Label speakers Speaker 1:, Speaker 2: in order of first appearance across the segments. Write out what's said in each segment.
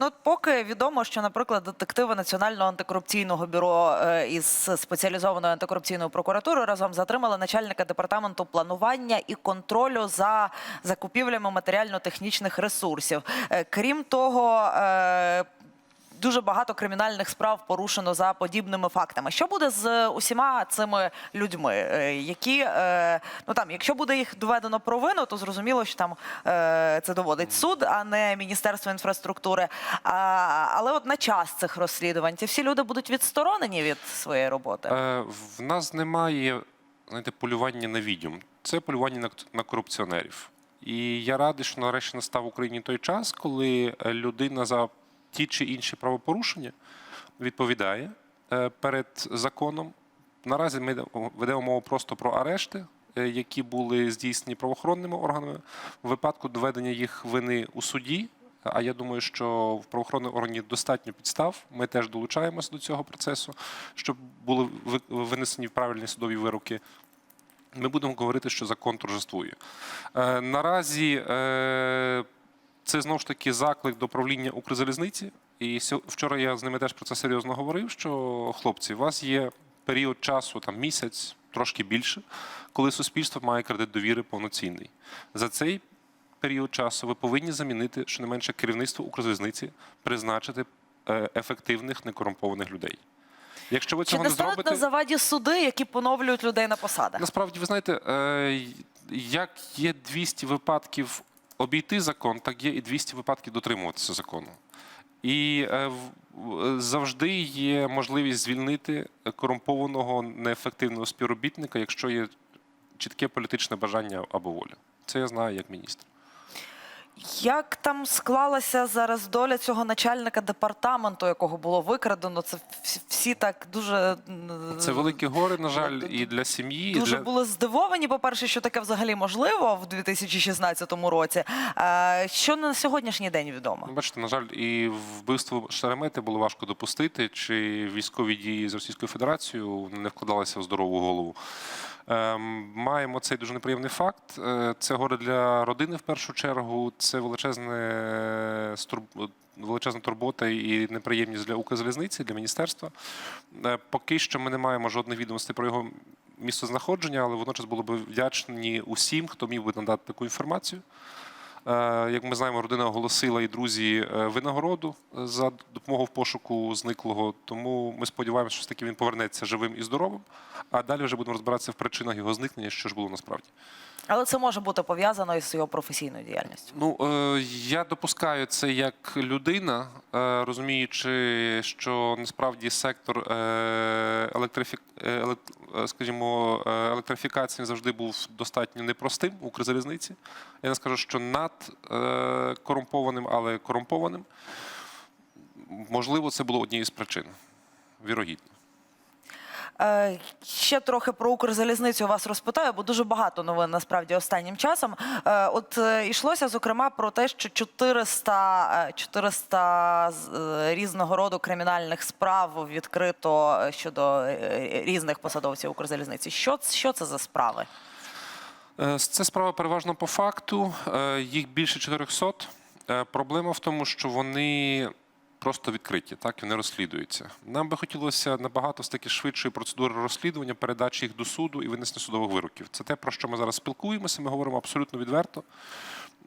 Speaker 1: Ну, поки відомо, що, наприклад, детективи Національного антикорупційного бюро е, із спеціалізованою антикорупційною прокуратурою разом затримали начальника департаменту планування і контролю за закупівлями матеріально-технічних ресурсів. Е, Крім того, е, Дуже багато кримінальних справ порушено за подібними фактами. Що буде з усіма цими людьми, е, які е, ну там, якщо буде їх доведено провину, то зрозуміло, що там е, це доводить суд, а не міністерство інфраструктури. Але от на час цих розслідувань ці всі люди будуть відсторонені від своєї роботи.
Speaker 2: Е, В нас немає знаєте, полювання на відьом. Це полювання на, на корупціонерів. І я радий, що нарешті настав в Україні той час, коли е, людина за ті чи інші правопорушення відповідає е, перед законом. Наразі ми ведемо мову просто про арешти, е, які були здійснені правоохоронними органами. В випадку доведення їх вини у суді. А я думаю, що в правоохоронних органі достатньо підстав. Ми теж долучаємося до цього процесу, щоб були ви- винесені правильні судові вироки. Ми будемо говорити, що закон торжествує. Е, наразі це знову ж таки заклик до правління Укрзалізниці. І вчора я з ними теж про це серйозно говорив. Що хлопці, у вас є період часу, там місяць, трошки більше, коли суспільство має кредит довіри повноцінний. За цей період часу ви повинні замінити щонайменше керівництво Укрзалізниці, призначити е, ефективних некорумпованих людей. Якщо ви
Speaker 1: Чи не
Speaker 2: не зробите,
Speaker 1: на заваді суди, які поновлюють людей на посадах?
Speaker 2: Насправді, ви знаєте, е, як є 200 випадків обійти закон, так є і 200 випадків дотримуватися закону. І е, в- завжди є можливість звільнити корумпованого неефективного співробітника, якщо є чітке політичне бажання або воля. Це я знаю як міністр.
Speaker 1: Як там склалася зараз доля цього начальника департаменту, якого було викрадено? Це всі, так дуже
Speaker 2: Це велике горе, на жаль, і для сім'ї, і
Speaker 1: Дуже
Speaker 2: для
Speaker 1: були здивовані, по-перше, що таке взагалі можливо в 2016 році. Що на сьогоднішній день відомо?
Speaker 2: Ну, Бачите, на жаль, і вбивство Шеремети було важко допустити, чи військові дії з Російською Федерацією не вкладалися в здорову голову. Ем, Маємо цей дуже неприємний факт. Е, Це горе для родини в першу чергу. Це величезне величезна турбота і неприємність для Укрзалізниці, для міністерства. Е, Поки що ми не маємо жодних відомостей про його місцезнаходження, але водночас було б вдячні усім, хто міг би надати таку інформацію. Е, Як ми знаємо, родина оголосила і друзі е, винагороду е, за допомогу в пошуку зниклого. Тому ми сподіваємося, що все-таки він повернеться живим і здоровим. А далі вже будемо розбиратися в причинах його зникнення, що ж було насправді.
Speaker 1: Але це може бути пов'язано із його професійною діяльністю.
Speaker 2: Ну я допускаю це як людина, розуміючи, що насправді сектор е, е, скажімо, е, електрифікації завжди був достатньо непростим у Укрзалізниці. Я не скажу, що над е, корумпованим, але корумпованим. Можливо, це було однією з причин. Вірогідно.
Speaker 1: Е, ще трохи про Укрзалізницю вас розпитаю, бо дуже багато новин насправді останнім часом. Е, от е, йшлося зокрема про те, що 400, е, 400 з- е, різного роду кримінальних справ відкрито щодо різних посадовців Укрзалізниці. Що, що це за справи?
Speaker 2: Це справа переважно по факту. Їх більше 400. Е, Проблема в тому, що вони просто відкриті, так і не розслідуються. Нам би хотілося набагато таки швидшої процедури розслідування, передачі їх до суду і винесення судових вироків. Це те, про що ми зараз спілкуємося. Ми говоримо абсолютно відверто.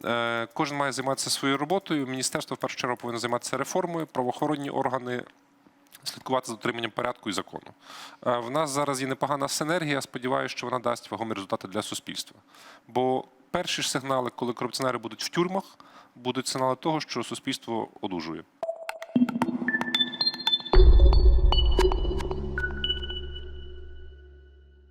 Speaker 2: Е, Кожен має займатися своєю роботою. Міністерство в першу чергу повинно займатися реформою, правоохоронні органи слідкувати за дотриманням порядку і закону. Е, В нас зараз є непогана синергія. Сподіваюся, що вона дасть вагомі результати для суспільства. Бо перші ж сигнали, коли корупціонери будуть в тюрмах, будуть сигнали того, що суспільство одужує.